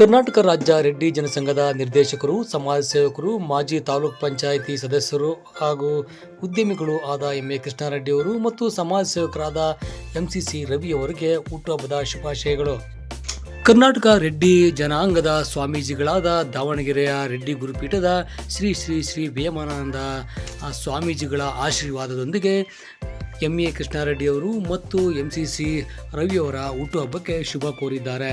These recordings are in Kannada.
ಕರ್ನಾಟಕ ರಾಜ್ಯ ರೆಡ್ಡಿ ಜನಸಂಘದ ನಿರ್ದೇಶಕರು, ಸಮಾಜ ಸೇವಕರು, ಮಾಜಿ ತಾಲೂಕ್ ಪಂಚಾಯಿತಿ ಸದಸ್ಯರು ಹಾಗೂ ಉದ್ಯಮಿಗಳು ಆದ ಎಂ ಎ ಕೃಷ್ಣಾರೆಡ್ಡಿಯವರು ಮತ್ತು ಸಮಾಜ ಸೇವಕರಾದ ಎಂಸಿಸಿ ರವಿ ಅವರಿಗೆ ಹುಟ್ಟುಹಬ್ಬದ ಶುಭಾಶಯಗಳು. ಕರ್ನಾಟಕ ರೆಡ್ಡಿ ಜನಾಂಗದ ಸ್ವಾಮೀಜಿಗಳಾದ ದಾವಣಗೆರೆಯ ರೆಡ್ಡಿ ಗುರುಪೀಠದ ಶ್ರೀ ಶ್ರೀ ಶ್ರೀ ಭೀಮಾನಂದ ಸ್ವಾಮೀಜಿಗಳ ಆಶೀರ್ವಾದದೊಂದಿಗೆ ಎಂ ಎ ಕೃಷ್ಣಾರೆಡ್ಡಿಯವರು ಮತ್ತು ಎಂ ಸಿ ಸಿ ರವಿಯವರ ಹುಟ್ಟುಹಬ್ಬಕ್ಕೆ ಶುಭ ಕೋರಿದ್ದಾರೆ.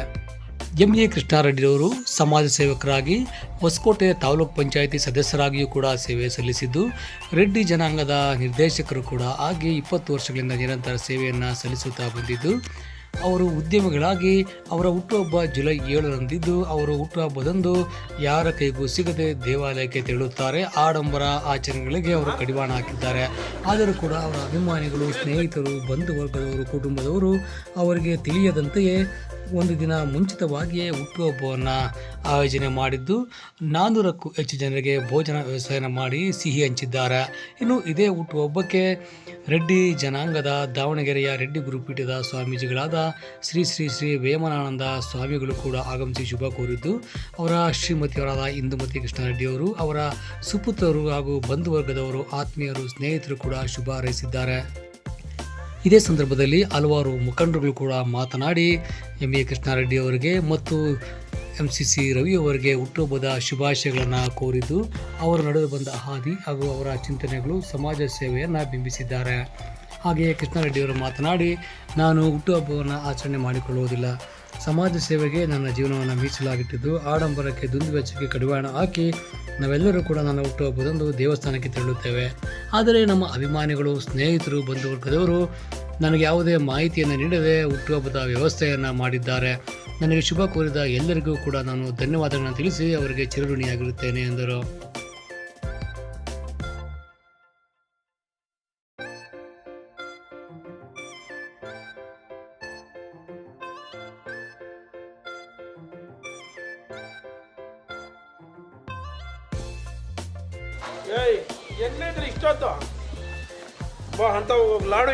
ಎಂ ಎ ಕೃಷ್ಣಾರೆಡ್ಡಿಯವರು ಸಮಾಜ ಸೇವಕರಾಗಿ ಹೊಸಕೋಟೆ ತಾಲೂಕ್ ಪಂಚಾಯಿತಿ ಸದಸ್ಯರಾಗಿಯೂ ಕೂಡ ಸೇವೆ ಸಲ್ಲಿಸಿದ್ದು, ರೆಡ್ಡಿ ಜನಾಂಗದ ನಿರ್ದೇಶಕರು ಕೂಡ ಆಗಿ ಇಪ್ಪತ್ತು ವರ್ಷಗಳಿಂದ ನಿರಂತರ ಸೇವೆಯನ್ನು ಸಲ್ಲಿಸುತ್ತಾ ಬಂದಿದ್ದು, ಅವರು ಉದ್ಯಮಿಗಳಾಗಿ ಅವರ ಹುಟ್ಟುಹಬ್ಬ ಜುಲೈ ಏಳರಂದಿದ್ದು, ಅವರು ಹುಟ್ಟುಹಬ್ಬದಂದು ಯಾರ ಕೈಗೂ ಸಿಗದೆ ದೇವಾಲಯಕ್ಕೆ ತೆರಳುತ್ತಾರೆ, ಆಡಂಬರ ಆಚರಣೆಗಳಿಗೆ ಅವರು ಕಡಿವಾಣ ಹಾಕಿದ್ದಾರೆ. ಆದರೂ ಕೂಡ ಅವರ ಅಭಿಮಾನಿಗಳು, ಸ್ನೇಹಿತರು ಬಂಧು ವರ್ಗದವರು ಕುಟುಂಬದವರು ಅವರಿಗೆ ತಿಳಿಯದಂತೆಯೇ ಒಂದು ದಿನ ಮುಂಚಿತವಾಗಿಯೇ ಹುಟ್ಟುಹಬ್ಬವನ್ನು ಆಯೋಜನೆ ಮಾಡಿದ್ದು ನಾನ್ನೂರಕ್ಕೂ ಹೆಚ್ಚು ಜನರಿಗೆ ಭೋಜನ ವ್ಯವಸ್ಥೆಯನ್ನು ಮಾಡಿ ಸಿಹಿ ಹಂಚಿದ್ದಾರೆ. ಇನ್ನು ಇದೇ ಹುಟ್ಟುಹಬ್ಬಕ್ಕೆ ರೆಡ್ಡಿ ಜನಾಂಗದ ದಾವಣಗೆರೆಯ ರೆಡ್ಡಿ ಗುರುಪೀಠದ ಸ್ವಾಮೀಜಿಗಳಾದ ಶ್ರೀ ಶ್ರೀ ಶ್ರೀ ವೇಮನಾನಂದ ಸ್ವಾಮಿಗಳು ಕೂಡ ಆಗಮಿಸಿ ಶುಭ ಕೋರಿದ್ದು, ಅವರ ಶ್ರೀಮತಿಯವರಾದ ಇಂದುಮತಿ ಕೃಷ್ಣಾರೆಡ್ಡಿಯವರು, ಅವರ ಸುಪುತ್ರರು ಹಾಗೂ ಬಂಧುವರ್ಗದವರು, ಆತ್ಮೀಯರು, ಸ್ನೇಹಿತರು ಕೂಡ ಶುಭ ಹಾರೈಸಿದ್ದಾರೆ. ಇದೇ ಸಂದರ್ಭದಲ್ಲಿ ಹಲವಾರು ಮುಖಂಡರುಗಳು ಕೂಡ ಮಾತನಾಡಿ ಎಂ ಎ ಕೃಷ್ಣಾರೆಡ್ಡಿ ಅವರಿಗೆ ಮತ್ತು ಎಂ ಸಿ ಸಿ ರವಿ ಅವರಿಗೆ ಹುಟ್ಟುಹಬ್ಬದ ಶುಭಾಶಯಗಳನ್ನು ಕೋರಿದ್ದು ಅವರ ನಡೆದು ಬಂದ ಹಾದಿ ಹಾಗೂ ಅವರ ಚಿಂತನೆಗಳು ಸಮಾಜ ಸೇವೆಯನ್ನು ಬಿಂಬಿಸಿದ್ದಾರೆ. ಹಾಗೆಯೇ ಕೃಷ್ಣಾರೆಡ್ಡಿಯವರು ಮಾತನಾಡಿ, ನಾನು ಹುಟ್ಟುಹಬ್ಬವನ್ನು ಆಚರಣೆ ಮಾಡಿಕೊಳ್ಳುವುದಿಲ್ಲ. ಸಮಾಜ ಸೇವೆಗೆ ನನ್ನ ಜೀವನವನ್ನು ಮೀಸಲಾಗಿಟ್ಟಿದ್ದು, ಆಡಂಬರಕ್ಕೆ ದುಂದು ವೆಚ್ಚಕ್ಕೆ ಕಡಿವಾಣ ಹಾಕಿ ನಾವೆಲ್ಲರೂ ಕೂಡ ನನ್ನ ಹುಟ್ಟುಹಬ್ಬದಂದು ದೇವಸ್ಥಾನಕ್ಕೆ ತೆರಳುತ್ತೇವೆ. ಆದರೆ ನಮ್ಮ ಅಭಿಮಾನಿಗಳು, ಸ್ನೇಹಿತರು ಬಂಧುವರ್ಗದವರು ನನಗೆ ಯಾವುದೇ ಮಾಹಿತಿಯನ್ನು ನೀಡದೆ ಹುಟ್ಟುಹಬ್ಬದ ವ್ಯವಸ್ಥೆಯನ್ನು ಮಾಡಿದ್ದಾರೆ. ನನಗೆ ಶುಭ ಕೋರಿದ ಎಲ್ಲರಿಗೂ ಕೂಡ ನಾನು ಧನ್ಯವಾದಗಳನ್ನು ತಿಳಿಸಿ ಅವರಿಗೆ ಚಿರಋಣಿಯಾಗಿರುತ್ತೇನೆ ಎಂದರು. ಏಯ್, ಎಲ್ಲಿದ್ರಿ ಇಷ್ಟೊತ್ತು? ಬಾ, ಅಂತ ಲಾಡು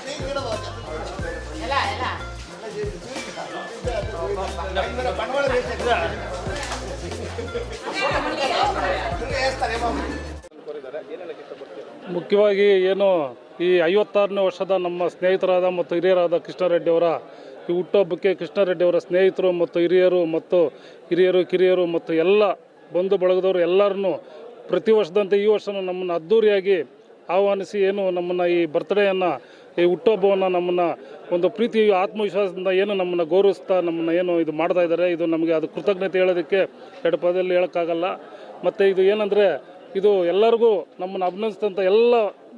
ಮುಖ್ಯವಾಗಿ ಏನು ಈ ಐವತ್ತಾರನೇ ವರ್ಷದ ನಮ್ಮ ಸ್ನೇಹಿತರಾದ ಮತ್ತು ಹಿರಿಯರಾದ ಕೃಷ್ಣಾರೆಡ್ಡಿಯವರ, ಈ ಹುಟ್ಟುಹಬ್ಬಕ್ಕೆ ಕೃಷ್ಣಾರೆಡ್ಡಿಯವರ ಸ್ನೇಹಿತರು ಮತ್ತು ಹಿರಿಯರು ಮತ್ತು ಹಿರಿಯರು, ಕಿರಿಯರು ಮತ್ತು ಎಲ್ಲ ಬಂಧು ಬಳಗದವರು ಎಲ್ಲರನ್ನೂ ಪ್ರತಿ ವರ್ಷದಂತೆ ಈ ವರ್ಷನೂ ನಮ್ಮನ್ನು ಅದ್ಧೂರಿಯಾಗಿ ಆಹ್ವಾನಿಸಿ ಏನು ನಮ್ಮನ್ನು ಈ ಬರ್ತ್ಡೇಯನ್ನು ಈ ಹುಟ್ಟುಹಬ್ಬವನ್ನು ನಮ್ಮನ್ನು ಒಂದು ಪ್ರೀತಿ ಆತ್ಮವಿಶ್ವಾಸದಿಂದ ಏನು ನಮ್ಮನ್ನು ಗೌರವಿಸ್ತಾ ನಮ್ಮನ್ನು ಏನು ಇದು ಮಾಡ್ತಾ ಇದ್ದಾರೆ ಇದು ನಮಗೆ ಅದು ಕೃತಜ್ಞತೆ ಹೇಳೋದಕ್ಕೆ ಎರಡು ಪದದಲ್ಲಿ ಹೇಳೋಕ್ಕಾಗಲ್ಲ ಮತ್ತು ಇದು ಏನಂದರೆ ಇದು ಎಲ್ಲರಿಗೂ ನಮ್ಮನ್ನು ಅಭಿನಂದಿಸಿದಂಥ ಎಲ್ಲ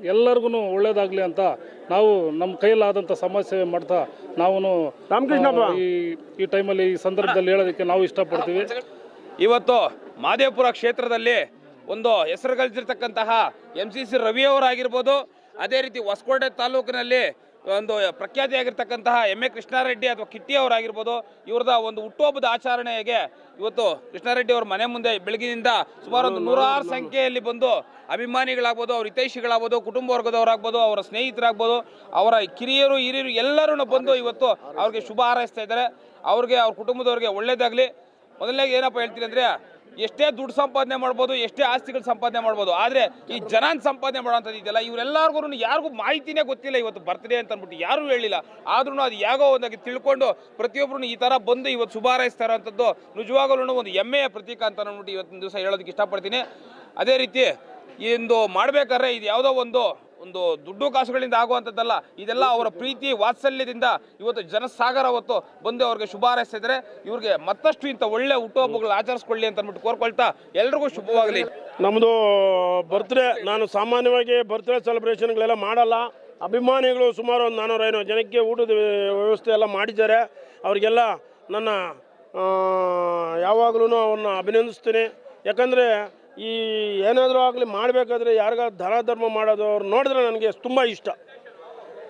ಎಲ್ಲರಿಗೂ ಒಳ್ಳೇದಾಗಲಿ ಅಂತ ನಾವು ನಮ್ಮ ಕೈಯಲ್ಲಾದಂಥ ಸಮಾಜ ಸೇವೆ ಮಾಡ್ತಾ ನಾವು ರಾಮಕೃಷ್ಣಪ್ಪ. ಈ ಈ ಟೈಮಲ್ಲಿ ಈ ಸಂದರ್ಭದಲ್ಲಿ ಹೇಳೋದಕ್ಕೆ ನಾವು ಇಷ್ಟಪಡ್ತೀವಿ ಇವತ್ತು ಮಾದೇಪುರ ಕ್ಷೇತ್ರದಲ್ಲಿ ಒಂದು ಹೆಸರು ಗಳಿಸಿರ್ತಕ್ಕಂತಹ ಎಂ ಸಿ ಸಿ ರವಿಯವರಾಗಿರ್ಬೋದು ಅದೇ ರೀತಿ ಹೊಸಕೋಟೆ ತಾಲೂಕಿನಲ್ಲಿ ಒಂದು ಪ್ರಖ್ಯಾತಿಯಾಗಿರ್ತಕ್ಕಂತಹ ಎಂ ಎ ಕೃಷ್ಣಾರೆಡ್ಡಿ ಅಥವಾ ಕಿಟ್ಟಿ ಅವರಾಗಿರ್ಬೋದು, ಇವ್ರದ ಒಂದು ಹುಟ್ಟುಹಬ್ಬದ ಆಚರಣೆಗೆ ಇವತ್ತು ಕೃಷ್ಣಾರೆಡ್ಡಿ ಅವ್ರ ಮನೆ ಮುಂದೆ ಬೆಳಗಿನಿಂದ ಸುಮಾರು ಒಂದು ನೂರಾರು ಸಂಖ್ಯೆಯಲ್ಲಿ ಬಂದು ಅಭಿಮಾನಿಗಳಾಗ್ಬೋದು, ಅವ್ರ ಹಿತೈಷಿಗಳಾಗ್ಬೋದು, ಕುಟುಂಬ ವರ್ಗದವರಾಗ್ಬೋದು, ಅವರ ಸ್ನೇಹಿತರಾಗ್ಬೋದು, ಅವರ ಕಿರಿಯರು, ಹಿರಿಯರು ಎಲ್ಲರೂ ಬಂದು ಇವತ್ತು ಅವ್ರಿಗೆ ಶುಭ ಹಾರೈಸ್ತಾ ಇದ್ದಾರೆ. ಅವ್ರಿಗೆ, ಅವ್ರ ಕುಟುಂಬದವ್ರಿಗೆ ಒಳ್ಳೇದಾಗಲಿ. ಮೊದಲನೇಗೆ ಏನಪ್ಪ ಹೇಳ್ತೀನಿ ಅಂದರೆ ಎಷ್ಟೇ ದುಡ್ಡು ಸಂಪಾದನೆ ಮಾಡ್ಬೋದು, ಎಷ್ಟೇ ಆಸ್ತಿಗಳು ಸಂಪಾದನೆ ಮಾಡ್ಬೋದು, ಆದರೆ ಈ ಜನಾನ್ ಸಂಪಾದನೆ ಮಾಡೋಂಥದ್ದು ಇದೆಯಲ್ಲ, ಇವರೆಲ್ಲರಿಗೂ ಯಾರಿಗೂ ಮಾಹಿತಿನೇ ಗೊತ್ತಿಲ್ಲ ಇವತ್ತು ಬರ್ತ್ಡೇ ಅಂತ ಅಂದ್ಬಿಟ್ಟು, ಯಾರೂ ಹೇಳಿಲ್ಲ. ಆದ್ರೂ ಅದು ಯಾಗೋ ಒಂದಾಗಿ ತಿಳ್ಕೊಂಡು ಪ್ರತಿಯೊಬ್ಬರು ಈ ಥರ ಬಂದು ಇವತ್ತು ಶುಭ ಹಾರೈಸ್ತಾ ಇರೋಂಥದ್ದು ನಿಜವಾಗಲೂ ಒಂದು ಹೆಮ್ಮೆಯ ಪ್ರತೀಕ ಅಂತ ಅಂದ್ಬಿಟ್ಟು ಇವತ್ತಿನ ದಿವಸ ಹೇಳೋದಕ್ಕೆ ಇಷ್ಟಪಡ್ತೀನಿ. ಅದೇ ರೀತಿ, ಇಂದು ಮಾಡಬೇಕಾದ್ರೆ ಇದು ಯಾವುದೋ ಒಂದು ಒಂದು ದುಡ್ಡು ಕಾಸುಗಳಿಂದ ಆಗುವಂಥದ್ದಲ್ಲ, ಇದೆಲ್ಲ ಅವರ ಪ್ರೀತಿ ವಾತ್ಸಲ್ಯದಿಂದ ಇವತ್ತು ಜನಸಾಗರ ಹೊತ್ತು ಬಂದು ಅವ್ರಿಗೆ ಶುಭ ಹಾರೈಸಿದರೆ ಇವ್ರಿಗೆ ಮತ್ತಷ್ಟು ಇಂಥ ಒಳ್ಳೆ ಹುಟ್ಟುಹಬ್ಬಗಳು ಆಚರಿಸ್ಕೊಳ್ಳಿ ಅಂತ ಅಂದ್ಬಿಟ್ಟು ಕೋರ್ಕೊಳ್ತಾ ಎಲ್ರಿಗೂ ಶುಭವಾಗಲಿ. ನಮ್ಮದು ಬರ್ತ್ಡೇ ನಾನು ಸಾಮಾನ್ಯವಾಗಿ ಬರ್ತ್ಡೇ ಸೆಲೆಬ್ರೇಷನ್ಗಳೆಲ್ಲ ಮಾಡಲ್ಲ. ಅಭಿಮಾನಿಗಳು ಸುಮಾರು ಒಂದು ನಾನ್ನೂರ ಐನೂರು ಜನಕ್ಕೆ ಊಟದ ವ್ಯವಸ್ಥೆ ಎಲ್ಲ ಮಾಡಿದ್ದಾರೆ. ಅವರಿಗೆಲ್ಲ ನನ್ನ ಯಾವಾಗಲೂ ಅವನ್ನ ಅಭಿನಂದಿಸ್ತೀನಿ. ಯಾಕಂದರೆ ಈ ಏನಾದರೂ ಆಗಲಿ ಮಾಡಬೇಕಾದ್ರೆ ಯಾರಿಗ ದಾನ ಧರ್ಮ ಮಾಡೋದು ಅವ್ರು ನೋಡಿದ್ರೆ ನನಗೆ ತುಂಬ ಇಷ್ಟ.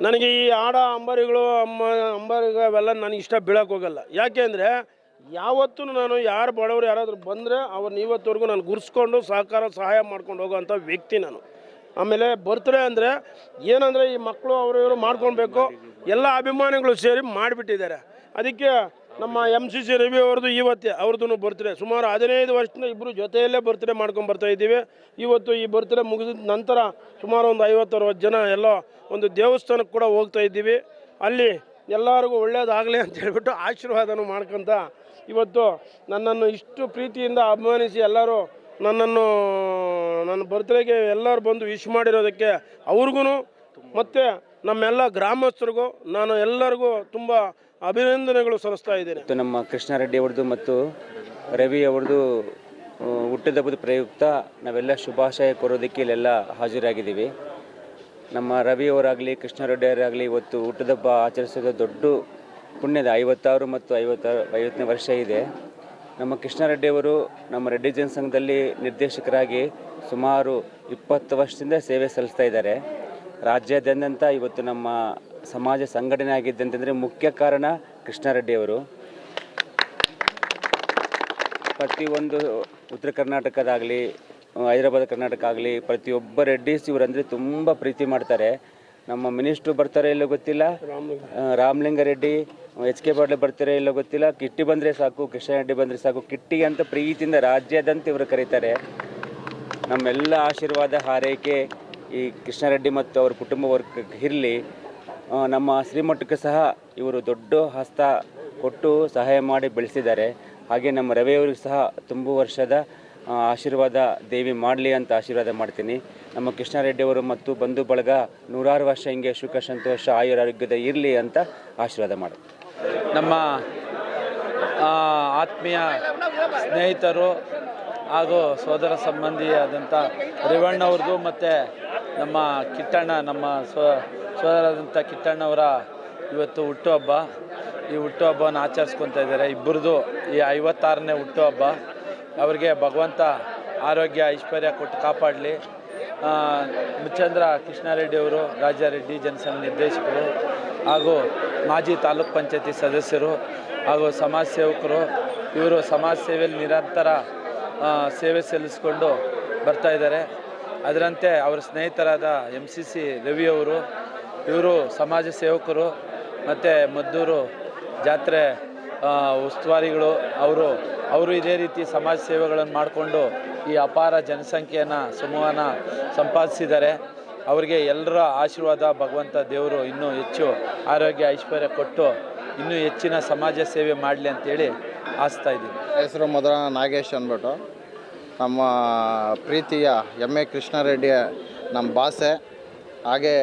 ನನಗೆ ಈ ಆಡ ಅಂಬಾರಿಗಳು, ಅಮ್ಮ ಅಂಬರಿಗ ಅವೆಲ್ಲ ನನಗೆ ಇಷ್ಟ ಬೀಳಕ್ಕೆ ಹೋಗಲ್ಲ. ಯಾಕೆ ಅಂದರೆ ಯಾವತ್ತೂ ನಾನು ಯಾರು ಬಡವರು ಯಾರಾದರೂ ಬಂದರೆ ಅವ್ರನ್ನ ಇವತ್ತವರೆಗೂ ನಾನು ಗುರ್ಸ್ಕೊಂಡು ಸಹಕಾರ, ಸಹಾಯ ಮಾಡ್ಕೊಂಡು ಹೋಗೋವಂಥ ವ್ಯಕ್ತಿ ನಾನು. ಆಮೇಲೆ ಬರ್ತ್ಡೇ ಅಂದರೆ ಏನಂದರೆ ಈ ಮಕ್ಕಳು ಅವರು ಇವರು ಮಾಡ್ಕೊಳ್ಬೇಕು, ಎಲ್ಲ ಅಭಿಮಾನಿಗಳು ಸೇರಿ ಮಾಡಿಬಿಟ್ಟಿದ್ದಾರೆ. ಅದಕ್ಕೆ ನಮ್ಮ ಎಂ ಸಿ ಸಿ ರವಿ ಅವ್ರದ್ದು ಇವತ್ತೇ ಅವ್ರದ್ದು ಬರ್ತಡೇ ಸುಮಾರು ಹದಿನೈದು ವರ್ಷದಿಂದ ಇಬ್ಬರು ಜೊತೆಯಲ್ಲೇ ಬರ್ತ್ಡೇ ಮಾಡ್ಕೊಂಡು ಬರ್ತಾ ಇದ್ದೀವಿ. ಇವತ್ತು ಈ ಬರ್ತ್ಡೇ ಮುಗಿದ ನಂತರ ಸುಮಾರು ಒಂದು ಐವತ್ತು ಜನ ಎಲ್ಲ ಒಂದು ದೇವಸ್ಥಾನಕ್ಕೆ ಕೂಡ ಹೋಗ್ತಾ ಇದ್ದೀವಿ. ಅಲ್ಲಿ ಎಲ್ಲರಿಗೂ ಒಳ್ಳೇದಾಗಲಿ ಅಂತ ಹೇಳ್ಬಿಟ್ಟು ಆಶೀರ್ವಾದನೂ ಮಾಡ್ಕೊಂತ ಇವತ್ತು ನನ್ನನ್ನು ಇಷ್ಟು ಪ್ರೀತಿಯಿಂದ ಅಭಿಮಾನಿಸಿ ಎಲ್ಲರೂ ನನ್ನನ್ನು, ನನ್ನ ಬರ್ತ್ಡೇಗೆ ಎಲ್ಲರೂ ಬಂದು ವಿಶ್ ಮಾಡಿರೋದಕ್ಕೆ ಅವ್ರಿಗೂ ಮತ್ತು ನಮ್ಮೆಲ್ಲ ಗ್ರಾಮಸ್ಥರಿಗೂ, ನಾನು ಎಲ್ಲರಿಗೂ ತುಂಬ ಅಭಿನಂದನೆಗಳು ಸಲ್ಲಿಸ್ತಾ ಇದ್ದೇನೆ. ಮತ್ತು ನಮ್ಮ ಕೃಷ್ಣಾರೆಡ್ಡಿ ಅವ್ರದ್ದು ಮತ್ತು ರವಿ ಅವ್ರದ್ದು ಹುಟ್ಟಿದಬ್ಬದ ಪ್ರಯುಕ್ತ ನಾವೆಲ್ಲ ಶುಭಾಶಯ ಕೋರೋದಕ್ಕೆ ಇಲ್ಲೆಲ್ಲ ಹಾಜರಾಗಿದ್ದೀವಿ. ನಮ್ಮ ರವಿ ಅವರಾಗಲಿ, ಕೃಷ್ಣಾರೆಡ್ಡಿ ಅವರಾಗಲಿ ಇವತ್ತು ಹುಟ್ಟಿದಬ್ಬ ಆಚರಿಸೋದು ದೊಡ್ಡ ಪುಣ್ಯದ ಐವತ್ತಾರು ಮತ್ತು ಐವತ್ತಾರು ಐವತ್ತನೇ ವರ್ಷ ಇದೆ. ನಮ್ಮ ಕೃಷ್ಣಾರೆಡ್ಡಿಯವರು ನಮ್ಮ ರೆಡ್ಡಿ ಜನಸಂಘದಲ್ಲಿ ನಿರ್ದೇಶಕರಾಗಿ ಸುಮಾರು ಇಪ್ಪತ್ತು ವರ್ಷದಿಂದ ಸೇವೆ ಸಲ್ಲಿಸ್ತಾ ಇದ್ದಾರೆ. ರಾಜ್ಯಾದ್ಯಂತ ಇವತ್ತು ನಮ್ಮ ಸಮಾಜ ಸಂಘಟನೆ ಆಗಿದ್ದಂತಂದರೆ ಮುಖ್ಯ ಕಾರಣ ಕೃಷ್ಣಾರೆಡ್ಡಿಯವರು. ಪ್ರತಿಯೊಂದು ಉತ್ತರ ಕರ್ನಾಟಕದಾಗಲಿ ಹೈದರಾಬಾದ್ ಕರ್ನಾಟಕ ಆಗಲಿ ಪ್ರತಿಯೊಬ್ಬ ರೆಡ್ಡಿಸ್ ಇವರಂದರೆ ತುಂಬ ಪ್ರೀತಿ ಮಾಡ್ತಾರೆ. ನಮ್ಮ ಮಿನಿಸ್ಟ್ರು ಬರ್ತಾರೆ ಇಲ್ಲೋ ಗೊತ್ತಿಲ್ಲ. ರಾಮಲಿಂಗಾರೆಡ್ಡಿ ಎಚ್ ಕೆ ಪಾಟೀಲ್ ಬರ್ತಾರೆ ಇಲ್ಲೋ ಗೊತ್ತಿಲ್ಲ. ಕಿಟ್ಟಿ ಬಂದರೆ ಸಾಕು ಕೃಷ್ಣ ರೆಡ್ಡಿ ಬಂದರೆ ಸಾಕು. ಕಿಟ್ಟಿ ಅಂತ ಪ್ರೀತಿಯಿಂದ ರಾಜ್ಯದಂತ ಇವರು ಕರೀತಾರೆ. ನಮ್ಮೆಲ್ಲ ಆಶೀರ್ವಾದ ಹಾರೈಕೆ ಈ ಕೃಷ್ಣಾರೆಡ್ಡಿ ಮತ್ತು ಅವ್ರ ಕುಟುಂಬ ವರ್ಗ ಇರಲಿ. ನಮ್ಮ ಶ್ರೀಮಠಕ್ಕೆ ಸಹ ಇವರು ದೊಡ್ಡ ಹಸ್ತ ಕೊಟ್ಟು ಸಹಾಯ ಮಾಡಿ ಬೆಳೆಸಿದ್ದಾರೆ. ಹಾಗೆ ನಮ್ಮ ರವಿಯವರಿಗೂ ಸಹ ತುಂಬ ವರ್ಷದ ಆಶೀರ್ವಾದ ದೇವಿ ಮಾಡಲಿ ಅಂತ ಆಶೀರ್ವಾದ ಮಾಡ್ತೀನಿ. ನಮ್ಮ ಕೃಷ್ಣಾರೆಡ್ಡಿಯವರು ಮತ್ತು ಬಂಧು ಬಳಗ ನೂರಾರು ವರ್ಷ ಹಿಂಗೆ ಸುಖ ಸಂತೋಷ ಆಯುರಾರೋಗ್ಯದ ಇರಲಿ ಅಂತ ಆಶೀರ್ವಾದ ಮಾಡಿ. ನಮ್ಮ ಆತ್ಮೀಯ ಸ್ನೇಹಿತರು ಹಾಗೂ ಸೋದರ ಸಂಬಂಧಿಯಾದಂಥ ರೇವಣ್ಣವ್ರದ್ದು ಮತ್ತು ನಮ್ಮ ಕಿಟ್ಟಣ್ಣ ನಮ್ಮ ಸ್ವ ಸೋದರಾದಂಥ ಕಿಟ್ಟಣ್ಣವರ ಇವತ್ತು ಹುಟ್ಟುಹಬ್ಬ ಈ ಹುಟ್ಟುಹಬ್ಬವನ್ನು ಆಚರಿಸ್ಕೊತಾ ಇದ್ದಾರೆ. ಇಬ್ಬರದು ಈ ಐವತ್ತಾರನೇ ಹುಟ್ಟುಹಬ್ಬ ಅವರಿಗೆ ಭಗವಂತ ಆರೋಗ್ಯ, ಐಶ್ವರ್ಯ ಕೊಟ್ಟು ಕಾಪಾಡಲಿ. ಮುಚ್ಚಂದ್ರ ಕೃಷ್ಣಾರೆಡ್ಡಿ ಅವರು, ರಾಜಾರೆಡ್ಡಿ ಜನಸಂಘ ನಿರ್ದೇಶಕರು ಹಾಗೂ ಮಾಜಿ ತಾಲೂಕ್ ಪಂಚಾಯತಿ ಸದಸ್ಯರು ಹಾಗೂ ಸಮಾಜ ಸೇವಕರು. ಇವರು ಸಮಾಜ ಸೇವೆಯಲ್ಲಿ ನಿರಂತರ ಸೇವೆ ಸಲ್ಲಿಸ್ಕೊಂಡು ಬರ್ತಾ ಇದ್ದಾರೆ. ಅದರಂತೆ ಅವರ ಸ್ನೇಹಿತರಾದ ಎಂ ಸಿ ಸಿ ರವಿಯವರು ಇವರು ಸಮಾಜ ಸೇವಕರು, ಮತ್ತು ಮದ್ದೂರು ಜಾತ್ರೆ ಉಸ್ತುವಾರಿಗಳು, ಅವರು ಅವರು ಇದೇ ರೀತಿ ಸಮಾಜ ಸೇವೆಗಳನ್ನು ಮಾಡಿಕೊಂಡು ಈ ಅಪಾರ ಜನಸಂಖ್ಯೆಯನ್ನು, ಸಮೂಹನ ಸಂಪಾದಿಸಿದ್ದಾರೆ. ಅವರಿಗೆ ಎಲ್ಲರ ಆಶೀರ್ವಾದ, ಭಗವಂತ ದೇವರು ಇನ್ನೂ ಹೆಚ್ಚು ಆರೋಗ್ಯ, ಐಶ್ವರ್ಯ ಕೊಟ್ಟು ಇನ್ನೂ ಹೆಚ್ಚಿನ ಸಮಾಜ ಸೇವೆ ಮಾಡಲಿ ಅಂತೇಳಿ ಆಸ್ತಾ ಇದ್ದೀನಿ. ಹೆಸರು ಮೊದಲ ನಾಗೇಶ್ ಅಂದ್ಬಿಟ್ಟು. ನಮ್ಮ ಪ್ರೀತಿಯ ಎಂ ಎ ಕೃಷ್ಣಾರೆಡ್ಡಿ ನಮ್ಮ ಭಾಷೆ ಹಾಗೆ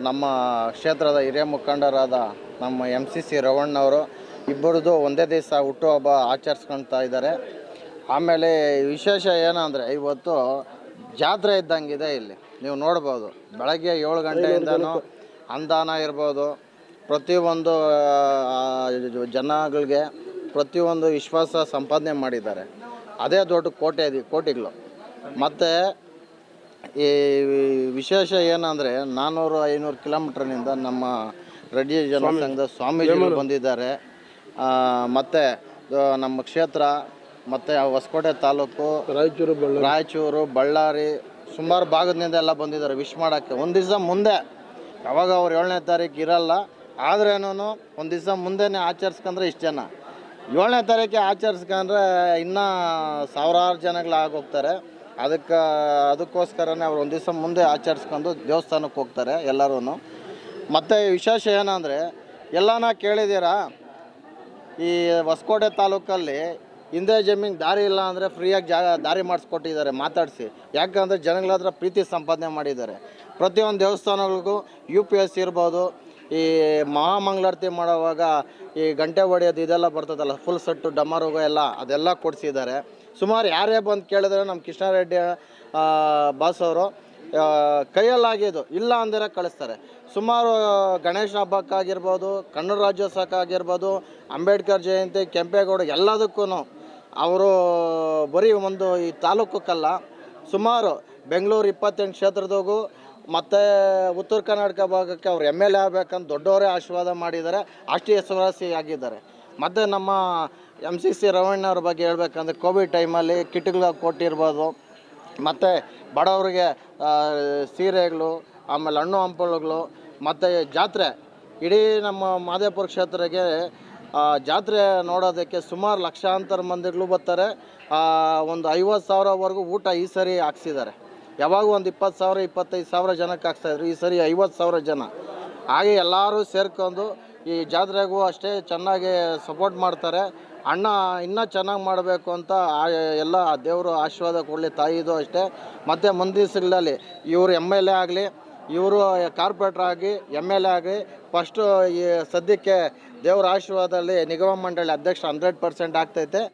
ನಮ್ಮ ಕ್ಷೇತ್ರದ ಹಿರಿಯ ಮುಖಂಡರಾದ ನಮ್ಮ ಎಂ ಸಿ ಸಿ ರವಣ್ಣವರು ಇಬ್ಬರದು ಒಂದೇ ದಿವಸ ಹುಟ್ಟುಹಬ್ಬ ಆಚರಿಸ್ಕೊಳ್ತಾ ಇದ್ದಾರೆ. ಆಮೇಲೆ ವಿಶೇಷ ಏನಂದರೆ ಇವತ್ತು ಜಾತ್ರೆ ಇದ್ದಂಗಿದೆ ಇಲ್ಲಿ. ನೀವು ನೋಡ್ಬೋದು. ಬೆಳಗ್ಗೆ ಏಳು ಗಂಟೆಯಿಂದನೂ ಅನುದಾನ ಇರ್ಬೋದು. ಪ್ರತಿಯೊಂದು ಜನಗಳಿಗೆ ಪ್ರತಿಯೊಂದು ವಿಶ್ವಾಸ ಸಂಪಾದನೆ ಮಾಡಿದ್ದಾರೆ. ಅದೇ ದೊಡ್ಡ ಕೋಟೆ ಇದೆ ಕೋಟೆಗಳು. ಮತ್ತು ಈ ವಿಶೇಷ ಏನಂದರೆ ನಾನ್ನೂರು ಐನೂರು ಕಿಲೋಮೀಟ್ರ್ನಿಂದ ನಮ್ಮ ರೆಡ್ಡಿ ಜನಸಂಘದ ಸ್ವಾಮೀಜಿಗಳು ಬಂದಿದ್ದಾರೆ. ಮತ್ತು ನಮ್ಮ ಕ್ಷೇತ್ರ ಮತ್ತು ಹೊಸಕೋಟೆ ತಾಲೂಕು ರಾಯಚೂರು ರಾಯಚೂರು ಬಳ್ಳಾರಿ ಸುಮಾರು ಭಾಗದಿಂದ ಎಲ್ಲ ಬಂದಿದ್ದಾರೆ ವಿಶ್ ಮಾಡೋಕ್ಕೆ. ಒಂದು ದಿವಸ ಮುಂದೆ ಯಾವಾಗ ಅವ್ರು ಏಳನೇ ತಾರೀಕು ಇರಲ್ಲ ಆದ್ರೇನು ಒಂದು ದಿವಸ ಮುಂದೆನೇ ಆಚರಿಸ್ಕೊಂಡ್ರೆ ಇಷ್ಟು ಜನ. ಏಳನೇ ತಾರೀಕೆ ಆಚರಿಸ್ಕೊಂಡ್ರೆ ಇನ್ನೂ ಸಾವಿರಾರು ಜನಗಳು ಆಗೋಗ್ತಾರೆ ಅದಕ್ಕೆ, ಅದಕ್ಕೋಸ್ಕರನೇ ಅವ್ರು ಒಂದು ದಿವಸ ಮುಂದೆ ಆಚರಿಸ್ಕೊಂಡು ದೇವಸ್ಥಾನಕ್ಕೆ ಹೋಗ್ತಾರೆ ಎಲ್ಲರೂ ಮತ್ತು ವಿಶೇಷ ಏನಂದರೆ, ಎಲ್ಲನ ಕೇಳಿದ್ದೀರಾ? ಈ ಹೊಸಕೋಟೆ ತಾಲೂಕಲ್ಲಿ ಹಿಂದೆ ಜಮೀನಿಗೆ ದಾರಿ ಇಲ್ಲ ಅಂದರೆ ಫ್ರೀಯಾಗಿ ಜಾಗ ದಾರಿ ಮಾಡಿಸ್ಕೊಟ್ಟಿದ್ದಾರೆ, ಮಾತಾಡಿಸಿ. ಯಾಕಂದರೆ ಜನಗಳ ಹತ್ರ ಪ್ರೀತಿ ಸಂಪಾದನೆ ಮಾಡಿದ್ದಾರೆ. ಪ್ರತಿಯೊಂದು ದೇವಸ್ಥಾನಗಳಿಗೂ ಯು ಪಿ ಎಸ್ ಇರ್ಬೋದು, ಈ ಮಹಾಮಂಗಳಾರತಿ ಮಾಡುವಾಗ ಈ ಗಂಟೆ ಹೊಡೆಯೋದು ಇದೆಲ್ಲ ಬರ್ತದಲ್ಲ, ಫುಲ್ ಸೆಟ್ಟು ಡಮರುಗ ಎಲ್ಲ ಅದೆಲ್ಲ ಕೊಡಿಸಿದ್ದಾರೆ. ಸುಮಾರು ಯಾರೇ ಬಂದು ಕೇಳಿದ್ರೆ ನಮ್ಮ ಕೃಷ್ಣಾರೆಡ್ಡಿ ಬಾಸ್ ಅವರು ಕೈಯಲ್ಲಾಗಿದ್ದು ಇಲ್ಲ ಅಂದರೆ ಕಳಿಸ್ತಾರೆ. ಸುಮಾರು ಗಣೇಶ ಹಬ್ಬಕ್ಕಾಗಿರ್ಬೋದು, ಕನ್ನಡ ರಾಜ್ಯೋತ್ಸವಕ್ಕಾಗಿರ್ಬೋದು ಅಂಬೇಡ್ಕರ್ ಜಯಂತಿ, ಕೆಂಪೇಗೌಡ ಎಲ್ಲದಕ್ಕೂ ಅವರು ಬರೀ ಒಂದು ಈ ತಾಲೂಕಕ್ಕಲ್ಲ, ಸುಮಾರು ಬೆಂಗಳೂರು ಇಪ್ಪತ್ತೆಂಟು ಕ್ಷೇತ್ರದಾಗೂ ಮತ್ತು ಉತ್ತರ ಕರ್ನಾಟಕ ಭಾಗಕ್ಕೆ ಅವ್ರು ಎಂ ಎಲ್ ಎ ಆಗಬೇಕಂತ ದೊಡ್ಡವರೇ ಆಶೀರ್ವಾದ ಮಾಡಿದ್ದಾರೆ, ಅಷ್ಟೇ ಹೆಸರುವಾಸಿ ಆಗಿದ್ದಾರೆ ಮತ್ತು ನಮ್ಮ ಎಂ ಸಿ ಸಿ ರಮಣ್ಣವ್ರ ಬಗ್ಗೆ ಹೇಳ್ಬೇಕಂದ್ರೆ ಕೋವಿಡ್ ಟೈಮಲ್ಲಿ ಕಿಟ್ಗಳಾಗಿ ಕೊಟ್ಟಿರ್ಬೋದು. ಮತ್ತು ಬಡವರಿಗೆ ಸೀರೆಗಳು, ಆಮೇಲೆ ಹಣ್ಣು ಹಂಪಲುಗಳು, ಮತ್ತು ಜಾತ್ರೆ. ಇಡೀ ನಮ್ಮ ಮಾದೇಪುರ ಕ್ಷೇತ್ರಕ್ಕೆ ಜಾತ್ರೆ ನೋಡೋದಕ್ಕೆ ಸುಮಾರು ಲಕ್ಷಾಂತರ ಮಂದಿಗಳು ಬರ್ತಾರೆ. ಒಂದು ಐವತ್ತು ಸಾವಿರವರೆಗೂ ಊಟ ಈ ಸರಿ ಹಾಕ್ಸಿದ್ದಾರೆ. ಯಾವಾಗ ಒಂದು ಇಪ್ಪತ್ತು ಸಾವಿರ, ಇಪ್ಪತ್ತೈದು ಸಾವಿರ ಜನಕ್ಕೆ ಹಾಕ್ತಾಯಿದ್ರು ಈ ಸರಿ ಐವತ್ತು ಸಾವಿರ ಜನ. ಹಾಗೆ ಎಲ್ಲರೂ ಸೇರ್ಕೊಂಡು ಈ ಜಾತ್ರೆಗೂ ಅಷ್ಟೇ ಚೆನ್ನಾಗಿ ಸಪೋರ್ಟ್ ಮಾಡ್ತಾರೆ. ಅಣ್ಣ ಇನ್ನೂ ಚೆನ್ನಾಗಿ ಮಾಡಬೇಕು ಅಂತ ಎಲ್ಲ ದೇವರು ಆಶೀರ್ವಾದ ಕೊಡಲಿ, ತಾಯಿದು ಅಷ್ಟೇ. ಮತ್ತು ಮುಂದಿನ ದಿವಸಗಳಲ್ಲಿ ಇವರು ಎಂ ಎಲ್ ಎ ಆಗಲಿ, ಇವರು ಕಾರ್ಪೊರೇಟರ್ ಆಗಿ ಎಂ ಎಲ್ ಎ ಆಗಿ ಫಸ್ಟು ಈ ಸದ್ಯಕ್ಕೆ ದೇವರ ಆಶೀರ್ವಾದದಲ್ಲಿ ನಿಗಮ ಮಂಡಳಿ ಅಧ್ಯಕ್ಷ ಹಂಡ್ರೆಡ್ ಪರ್ಸೆಂಟ್ ಆಗ್ತೈತೆ.